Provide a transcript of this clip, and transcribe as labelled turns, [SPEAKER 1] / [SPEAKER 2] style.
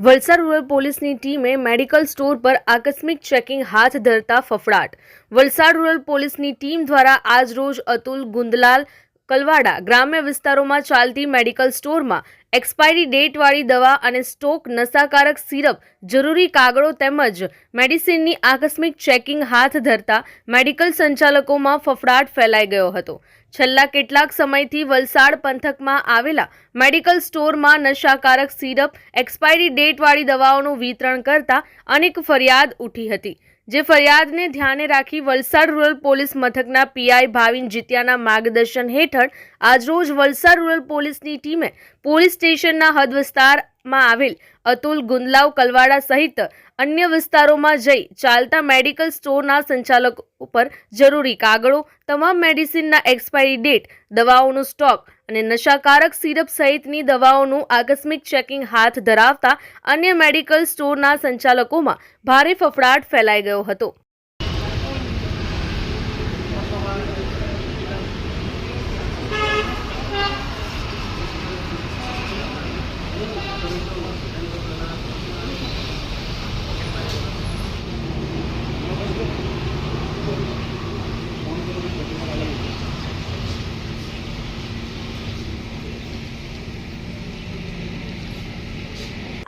[SPEAKER 1] Valsad rural પોલીસની ટીમે medical store પર આકસ્મિક ચેકિંગ હાથ ધરતા ફફડાટ. વલસાડ રૂરલ પોલીસની ટીમ દ્વારા આજરોજ અતુલ ગુંદલાલ કલવાડા ગ્રામ્ય વિસ્તારોમાં ચાલતી મેડિકલ સ્ટોરમાં એક્સપાયરી ડેટવાળી દવા અને સ્ટોક નશાકારક સિરપ, જરૂરી કાગળો તેમજ મેડિસિનની આકસ્મિક ચેકિંગ હાથ ધરતા મેડિકલ સંચાલકોમાં ફફડાટ ફેલાઈ ગયો હતો. છેલ્લા કેટલાક સમયથી વલસાડ પંથકમાં આવેલા મેડિકલ સ્ટોરમાં નશાકારક સિરપ, એક્સપાયરી ડેટવાળી દવાઓનું વિતરણ કરતા અનેક ફરિયાદ ઉઠી હતી. જે ફરિયાદને ધ્યાને રાખી વલસાડ રૂરલ પોલીસ મથકના પીઆઈ ભાવિન જીત્યાના માર્ગદર્શન હેઠળ આજરોજ વલસાડ રૂરલ પોલીસની ટીમે પોલીસ સ્ટેશનના હદ વિસ્તારમાં આવેલ અતુલ ગુંદલાવ કલવાડા સહિત અન્ય વિસ્તારોમાં જઈ ચાલતા મેડિકલ સ્ટોરના સંચાલકો ઉપર જરૂરી કાગળો, તમામ મેડિસિનના એક્સપાયરી ડેટ, દવાઓનો સ્ટોક અને નશાકારક સિરપ સહિતની દવાઓનું આકસ્મિક ચેકિંગ હાથ ધરાવતા અન્ય મેડિકલ સ્ટોરના સંચાલકોમાં ભારે ફફડાટ ફેલાઈ ગયો હતો.